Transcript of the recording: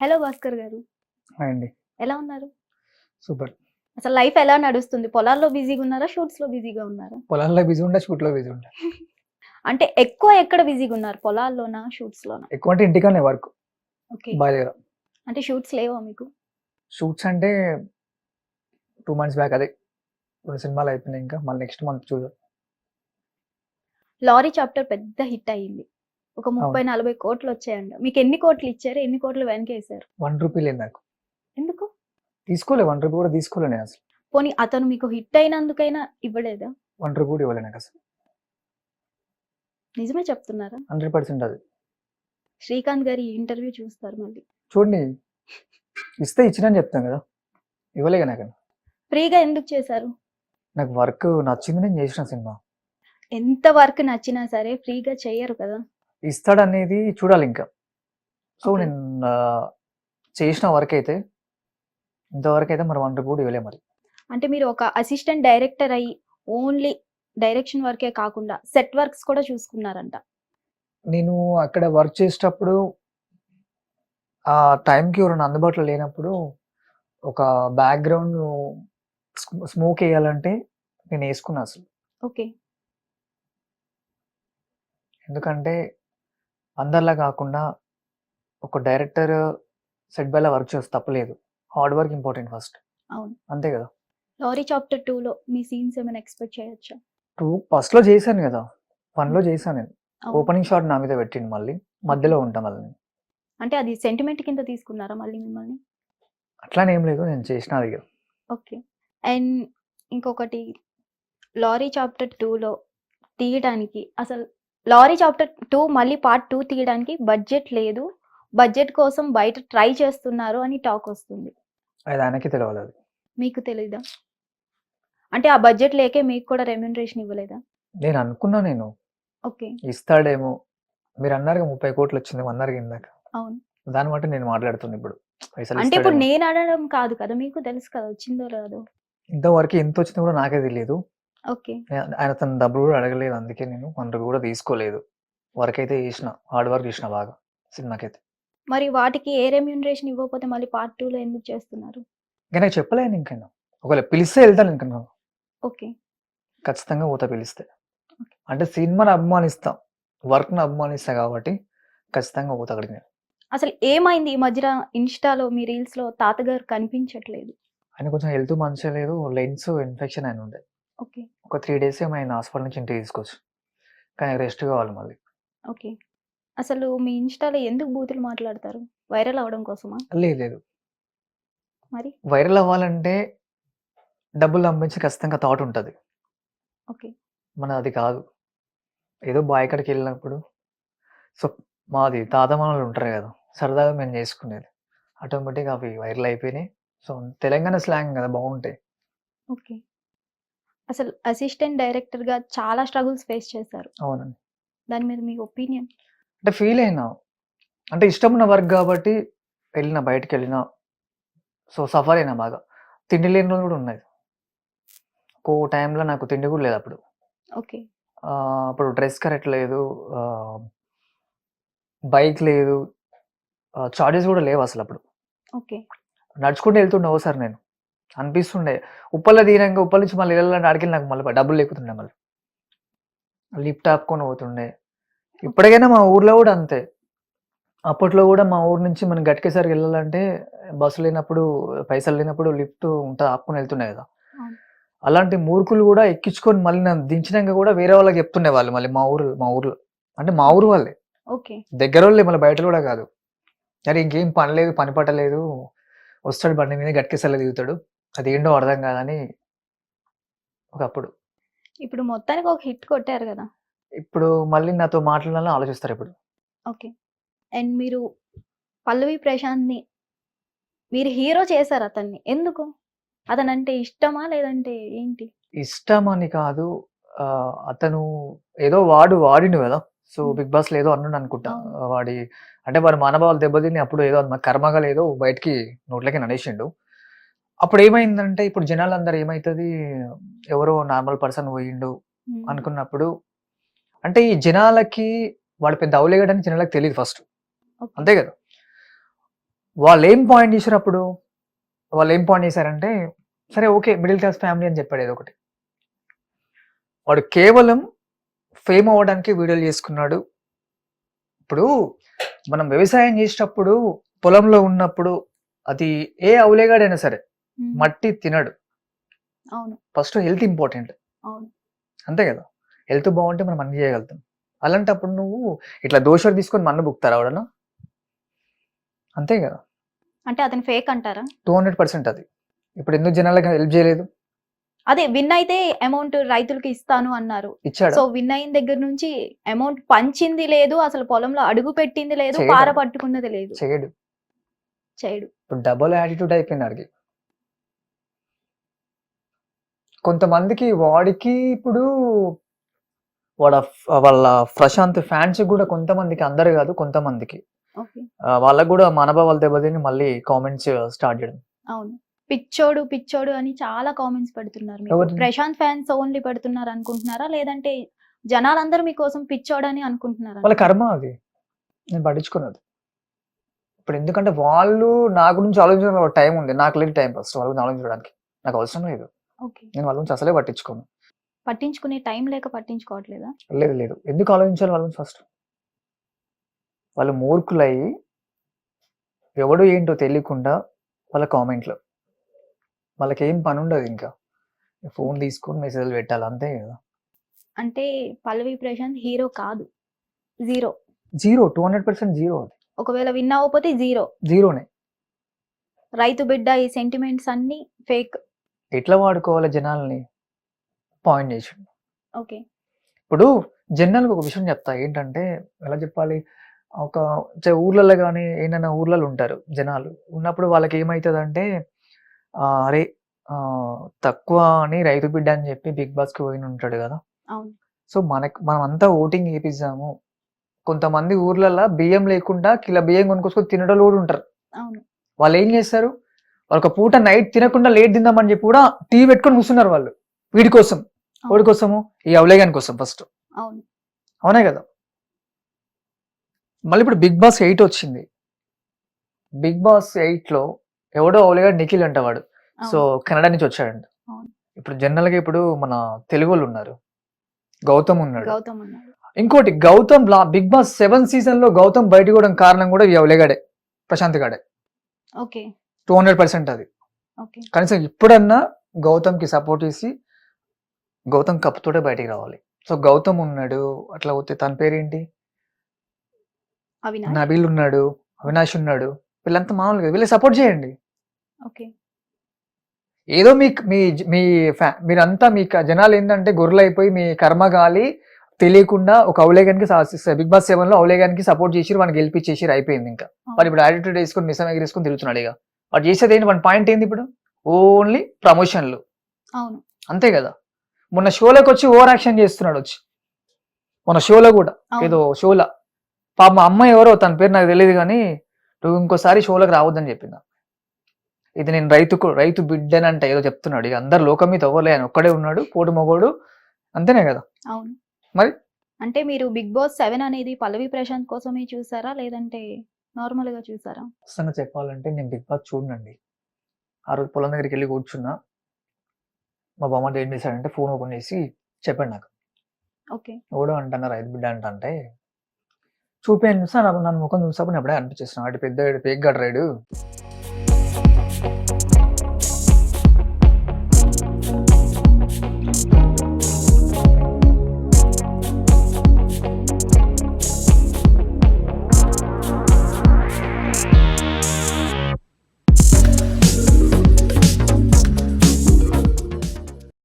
Hello Bhaskar గారు. Hi అండి. ఎలా ఉన్నారు? సూపర్. అసలు లైఫ్ ఎలా నడుస్తుంది? పొలాల్లో బిజీగా ఉన్నారా? షూట్స్లో బిజీగా ఉన్నారా? పొలాల్లో బిజీ ఉండే షూట్లో బిజీ ఉండే. అంటే ఎక్కువ ఎక్కడ బిజీగా ఉన్నారు? పొలాల్లోనా? షూట్స్ లోనా ఎక్కువ అంటే ఇంటికనే వర్క్. ఓకే. బాయ్ దగ్గర అంటే షూట్స్ లేవా మీకు? షూట్స్ అంటే టూ మంత్స్ బ్యాక్ అదే. రెండు సినిమాలు అయిపోయినాయి ఇంకా. మళ్ళీ నెక్స్ట్ మంత్ చూద్దాం. లారీ చాప్టర్ పెద్ద హిట్ అయ్యింది. ఒక ముప్పై నలభై కోట్లు వచ్చాయండి. మీకు ఎన్ని కోట్లు ఇచ్చారు? ఎన్ని కోట్లు వెనకేసారు? వన్ రూపీ లేదు నాకు. ఎందుకు? తీసుకోలే వన్ రూపీ కూడా తీసుకోలే నేను అసలు. పోనీ అతను మీకు హిట్ అయినందుకైనా ఇవ్వలేదా? వన్ రూపీ కూడా ఇవ్వలే నాకు అసలు. నిజమే చెప్తున్నారా? హండ్రెడ్ పర్సెంట్ అది. శ్రీకాంత్ గారి ఇంటర్వ్యూ చూస్తారు మళ్ళీ. చూడండి. ఇస్తే ఇచ్చినని చెప్తాను కదా. ఇవ్వలేగా నాకు. ఫ్రీగా ఎందుకు చేశారు? నాకు వర్క్ నచ్చింది నేను చేసిన సినిమా. ఎంత వర్క్ నచ్చినా సరే ఫ్రీగా చెయ్యరు కదా. ఇస్తాడనేది చూడాలి ఇంకా. సో. నేను చేసిన వర్క్ అయితే ఇంతవరకు అయితే మరి వన్ కూడా ఇవ్వలే మరి. అంటే మీరు ఒక అసిస్టెంట్ డైరెక్టర్ అయ్యి ఓన్లీ డైరెక్షన్ వర్కే కాకుండా సెట్ వర్క్స్ కూడా చూసుకున్నారంట. నేను అక్కడ వర్క్ చేసేటప్పుడు ఆ టైంకి ఎవరైనా అందుబాటులో లేనప్పుడు ఒక బ్యాక్గ్రౌండ్ స్మోక్ వేయాలంటే నేను వేసుకున్నా అసలు. ఓకే. ఎందుకంటే అందరిలా కాకుండా ఒక డైరెక్టర్ సెట్ బైలా వర్క్ చేస్తే తప్పలేదు. Hard work important first. అవును. అంతే కదా. లారీ చాప్టర్ టూ లో మీ సీన్స్ ఏమైనా ఎక్స్పెక్ట్ చేయొచ్చా? టూ ఫస్ట్లో చేశాను కదా. వన్లో చేశాను నేను. ఓపెనింగ్ షాట్ నా మీద పెట్టిండు మళ్ళీ. మధ్యలో ఉంటాం మళ్ళీ. అంటే అది సెంటిమెంట్ కింద తీసుకున్నారా మళ్ళీ మిమ్మల్ని? అట్లానే లేదు. నేను చేసిన అది కదా. ఓకే. అండ్ ఇంకొకటి లారీ చాప్టర్ టూలో తీయడానికి అసలు లారీ చాప్టర్ టూ మళ్ళీ పార్ట్ టూ తీయడానికి బడ్జెట్ లేదు. బడ్జెట్ కోసం బయట ట్రై చేస్తున్నారు అని టాక్ వస్తుంది. అది ఆయనకి తెలియాలి అది మీకు తెలీదా? అంటే ఆ బడ్జెట్ లేకే మీకు కూడా రెమ్యూనరేషన్ ఇవ్వలేదా? నేను అనుకున్నా నేను. ఓకే. ఇస్తాడేమో. మీరు అన్నారు ముప్పై కోట్లు వచ్చింది అన్నారు ఇందాక. అవును. దాన్ని బట్టి నేను మాట్లాడుతున్నా ఇప్పుడు. పైసలు అంటే ఇప్పుడు ఇస్తాడేమో. నేను అడగడం కాదు కదా మీకు తెలుసు కదా వచ్చిందో రాదో. ఇంతవరకు ఎంత వచ్చిందో కూడా నాకే తెలియదు. ఆయన తన డబ్బులు కూడా అడగలేదు. అందుకే నేను రూపీ కూడా తీసుకోలేదు. వర్క్ అయితే చేసిన హార్డ్ వర్క్ చేసిన బాగా సినిమాకైతే. మరి వాటికి ఏ రెమ్యూనరేషన్ ఇవ్వకపోతే మళ్ళీ పార్ట్ టూ లో ఎందుకు చేస్తున్నారు? ఇంకా నాకు చెప్పలేను ఇంకా ఒకవేళ పిలిస్తే వెళ్తాను ఇంకా. ఓకే. ఖచ్చితంగా పోతా పిలిస్తే. అంటే సినిమాని అభిమానిస్తా. వర్క్ని అభిమానిస్తా కాబట్టి ఖచ్చితంగా పోతా అక్కడికి నేను. అసలు ఏమైంది ఈ మధ్యన ఇన్స్టాలో మీ రీల్స్లో తాతగారు కనిపించట్లేదు? ఆయన కొంచెం హెల్త్ మంచిగా లేదు లెన్స్ ఇన్ఫెక్షన్ అయిన ఉండే. ఓకే. ఒక త్రీ డేస్ ఏమో ఆయన హాస్పిటల్ నుంచి ఇంటికి తీసుకోవచ్చు కానీ రెస్ట్ కావాలి మళ్ళీ. ఓకే. అసలు మీ ఇన్స్టాలో ఎందుకు బూతులు మాట్లాడతారు? వైరల్ అవడం కోసమా? లేదు లేదు. మరి? వైరల్ అవ్వాలంటే డబ్బులు పంపించి ఖచ్చితంగా థాట్ ఉంటుంది. ఓకే. మన అది కాదు. ఏదో బాయ్ కాడికి వెళ్ళినప్పుడు సో మాది తాత మనలు ఉంటారు కదా సరదాగా మేము చేసుకునేది. ఆటోమేటిక్గా అవి వైరల్ అయిపోయినాయి. సో తెలంగాణ స్లాంగ్ కదా బాగుంటాయి. ఓకే. అసలు అసిస్టెంట్ డైరెక్టర్గా చాలా స్ట్రగుల్స్ ఫేస్ చేశారు. అవునండి. దాని మీద మీ ఒపీనియన్? అంటే ఫీల్ అయినా. అంటే ఇష్టం ఉన్న వర్క్ కాబట్టి వెళ్ళిన బయటికి వెళ్ళినా సో సఫర్ అయినా బాగా. తిండి లేని రోజులు కూడా ఉన్నాయి. ఒక్కో టైంలో నాకు తిండి కూడా లేదు అప్పుడు. ఓకే. అప్పుడు డ్రెస్ కరెక్ట్ లేదు. బైక్ లేదు. చార్జెస్ కూడా లేవు అసలు అప్పుడు. ఓకే. నడుచుకుంటూ వెళ్తుండే ఓసారి నేను. అనిపిస్తుండే. ఉప్పల్లో తీరంగా ఉప్పల్ నుంచి మళ్ళీ వెళ్ళాలంటే ఆడికి నాకు మళ్ళీ డబ్బులు లేకుతుండే మళ్ళీ. లిఫ్ట్ ఆపుకొని పోతుండే ఇప్పటికైనా మా ఊర్లో కూడా అంతే. అప్పట్లో కూడా మా ఊరు నుంచి మనం గట్కేసరికి వెళ్ళాలంటే బస్సు లేనప్పుడు పైసలు లేనప్పుడు లిఫ్ట్ ఉంటుంది ఆపుకొని వెళ్తుండే కదా. అలాంటి మూర్ఖులు కూడా ఎక్కించుకొని మళ్ళీ నన్ను దించినాక కూడా వేరే వాళ్ళకి చెప్తుండే వాళ్ళు మళ్ళీ మా ఊరు మా ఊర్లో. అంటే మా ఊరు వాళ్ళే. దగ్గర వాళ్ళే మళ్ళీ బయట కూడా కాదు. అరే ఇంకేం పని లేదు పని పట్టలేదు వస్తాడు బండి మీద గట్కేసర్లో దిగుతాడు. అది ఏంటో అర్థం కాదని ఒకప్పుడు. ఇప్పుడు మొత్తానికి ఒక హిట్ కొట్టారు కదా. ఇప్పుడు మళ్ళీ నాతో మాట్లాడాలని ఆలోచిస్తారు ఇప్పుడు. ఓకే. అండ్ మీరు పల్లవి ప్రశాంత్ని మీరు హీరో చేశారు అతన్ని. ఎందుకు? అతను అంటే ఇష్టమా లేదంటే ఏంటి? ఇష్టం అని కాదు. ఆ, అతను ఏదో వాడు వాడిండు కదా. సో. బిగ్ బాస్లో ఏదో అన్నాడు అనుకుంటా. వాడి అంటే వాడి మానవాళ్ళు దెబ్బతిని అప్పుడు ఏదో కర్మగా లేదో బయటికి నోట్లకి నడేసిండు. అప్పుడు ఏమైందంటే ఇప్పుడు జనాలందరూ ఏమైతుంది? ఎవరో నార్మల్ పర్సన్ పోయిండు. అనుకున్నప్పుడు అంటే ఈ జనాలకి వాడు పెద్ద అవలేగడని జనాలకు తెలియదు ఫస్ట్. అంతే కదా? వాళ్ళు ఏం పాయింట్ చేశారు అప్పుడు వాళ్ళు ఏం పాయింట్ చేశారంటే సరే ఓకే మిడిల్ క్లాస్ ఫ్యామిలీ అని చెప్పాడు ఏదో ఒకటి వాడు కేవలం ఫేమ్ అవ్వడానికి వీడియోలు చేసుకున్నాడు. ఇప్పుడు మనం వ్యవసాయం చేసేటప్పుడు పొలంలో ఉన్నప్పుడు అది ఏ అవులేగాడైనా సరే మట్టి తినడు. అవును. First health important. అవును. అంతే కదా. హెల్త్ బాగుంటే మనం అన్ని చేయగలుగుతాం. అలాంటప్పుడు నువ్వు ఇట్లా దోషలు తీసుకొని మన్ను బుక్తారా ఎవడన్నా? అంతే కదా. అంటే అతను ఫేక్ అంటారా? టూ హండ్రెడ్ పర్సెంట్ అది. ఇప్పుడు ఎందుకు జనాలకు హెల్ప్ చేయలేదు? అదే విన్ అయితే అమౌంట్ రైతులకి ఇస్తాను అన్నారు. సో విన్ అయిన దగ్గర నుంచి అమౌంట్ పంచింది లేదు అసలు పొలంలో అడుగు పెట్టింది లేదు. పార పట్టుకున్నది లేదు. చేయడు. చేయడు. ఇప్పుడు డబుల్ యాటిట్యూడ్ అయిపోయింది అడిగి కొంతమందికి వాడికి ఇప్పుడు వాడ వాళ్ళ ప్రశాంత్ ఫ్యాన్స్ కూడా కొంతమందికి అందరు కాదు కొంతమందికి. ఓకే. ఆ, వాళ్ళకు కూడా మనోభావాలు దెబ్బతిని మళ్ళీ కామెంట్స్ స్టార్ట్ చేయడం. అవును. పిచ్చోడు పిచ్చోడు అని చాలా కామెంట్స్ పెడుతున్నారు మీకు. ప్రశాంత్ ఫ్యాన్స్ ఓన్లీ పెడుతున్నారు అనుకుంటున్నారా? లేదంటే జనాలందరూ మీకోసం పిచ్చోడు అని అనుకుంటున్నారా? వాళ్ళ కర్మ అది. నేను పట్టించుకున్నది ఇప్పుడు ఎందుకంటే వాళ్ళు నా గురించి ఆలోచించడానికి టైం ఉంది. నాకు లేదు టైం ఫస్ట్. వాళ్ళ గురించి ఆలోచించడానికి నాకు అవసరం లేదు. నేను వాళ్ళ గురించి అసలే పట్టించుకోను. పట్టించుకునే టైం లేక పట్టించుకోవట్లేదా? లేదు లేదు. ఎందుకు ఆలోచించాలి వాళ్ళని ఫస్ట్? వాళ్ళు మూర్ఖులై ఎవడు ఏంటో తెలియకుండా వాళ్ళ కామెంట్లు. వాళ్ళకి ఏం పని ఉండదు ఇంకా. ఫోన్ తీసుకొని మెసేజ్లు పెట్టాలి అంతే కదా. అంటే పల్లవి ప్రశాంత్ హీరో కాదు. Zero. Zero to hundred percent zero అది. ఒకవేళ విన్ అవ్వకపోతే జీరో. జీరోనే. రైతు బిడ్డ ఈ సెంటిమెంట్స్ అన్ని ఫేక్. ఎట్లా వాడుకోవాలి జనాల్ని పాయింట్ చేసి ఓకే. ఇప్పుడు జనరల్గా ఒక విషయం చెప్తా. ఏంటంటే ఎలా చెప్పాలి? ఒక ఊర్లలో కానీ ఏదైనా ఊర్లలో ఉంటారు జనాలు. ఉన్నప్పుడు వాళ్ళకి ఏమవుతుంది అంటే అరే తక్కువ అని రైతు బిడ్డ అని చెప్పి బిగ్ బాస్కి పోయిన ఉంటాడు కదా. సో మనకు మనం అంతా ఓటింగ్ వేపిద్దాము కొంతమంది ఊర్లలో బియ్యం లేకుండా కిలో బియ్యం కొనుక్కొచ్చుకొని తినడం కూడా ఉంటారు. వాళ్ళు ఏం చేస్తారు? వాళ్ళు ఒక పూట నైట్ తినకుండా లేట్ తిందామని చెప్పి కూడా టీ పెట్టుకొని కూర్చున్నారు వాళ్ళు. వీడి కోసం. వాడి కోసము? ఈ అవలేగాని కోసం ఫస్ట్ అవును. కదా. మళ్ళీ ఇప్పుడు బిగ్ బాస్ ఎయిట్ వచ్చింది. బిగ్ బాస్ ఎయిట్లో ఎవడో అవలేగా నిఖిల్ అంట వాడు. సో. కెనడా నుంచి వచ్చాడంట. ఇప్పుడు జనరల్గా ఇప్పుడు మన తెలుగు వాళ్ళు ఉన్నారు. గౌతమ్ ఉన్నాడు. ఇంకోటి గౌతమ్ లా బిగ్ బాస్ సెవెన్ సీజన్లో గౌతమ్ బయటకు కారణం కూడా ఈ అవలేగాడే. ప్రశాంత్ గాడే. ఓకే. టూ హండ్రెడ్ పర్సెంట్ అది. కనీసం ఇప్పుడన్నా గౌతమ్కి సపోర్ట్ చేసి గౌతమ్ కప్పుతోటే బయటికి రావాలి. సో గౌతమ్ ఉన్నాడు అట్లా పోతే తన పేరేంటి? నబీల్ ఉన్నాడు అవినాష్ ఉన్నాడు వీళ్ళంతా మామూలుగా వీళ్ళకి సపోర్ట్ చేయండి. ఓకే. ఏదో మీ మీ మీ ఫ్యా మీరంతా మీ జనాలు ఏంటంటే గొర్రెలు అయిపోయి మీ కర్మ గాలి తెలియకుండా ఒక అవలేగానికి బిగ్ బాస్ సెవెన్లో అవలేగానికి సపోర్ట్ చేసి వాడిని గెలిపించేసి అయిపోయింది ఇంకా. వాడు ఇప్పుడు యాటిట్యూడ్ వేసుకొని మిసం ఎగిరేసుకొని తిరుగుతున్నాడు ఇక. వాడు చేసేది ఏంటి? వాడి పాయింట్ ఏంది ఇప్పుడు? ఓన్లీ ప్రమోషన్లు అవును. అంతే కదా? మొన్న షోలోకి వచ్చి ఓవర్ యాక్షన్ చేస్తున్నాడు వచ్చి. మొన్న షోలో కూడా. ఏదో షోలో. పాప మా అమ్మాయి ఎవరో తన పేరు నాకు తెలియదు కానీ నువ్వు ఇంకోసారి షోలోకి రావద్దని చెప్పింది ఇది నేను రైతుకు రైతు బిడ్డనంట ఏదో చెప్తున్నాడు. ఇక అందరు లోకం మీద అవ్వలే అని ఒక్కడే ఉన్నాడు పోటు మొగోడు. అంతేనే కదా? అవును. మరి? అంటే మీరు బిగ్ బాస్ సెవెన్ అనేది పల్లవి ప్రశాంత్ కోసమే చూసారా? లేదంటే నార్మల్గా చూసారా? అసలు చెప్పాలంటే నేను బిగ్ బాస్ చూడనండి. ఆ రోజు పొలం దగ్గరికి వెళ్ళి కూర్చున్నా. మా బామ్మ ఏం చేశాడంటే ఫోన్ ఓపెన్ చేసి చెప్పాడు నాకు. ఓకే. ఎవడో అంటున్నా రైతు బిడ్డ అంట చూపాను చూసా నాకు నన్ను ముఖం చూసాపు నేను ఎప్పుడే అనిపించేస్తున్నాను అటు పెద్ద పేగ్ గడ్రాడు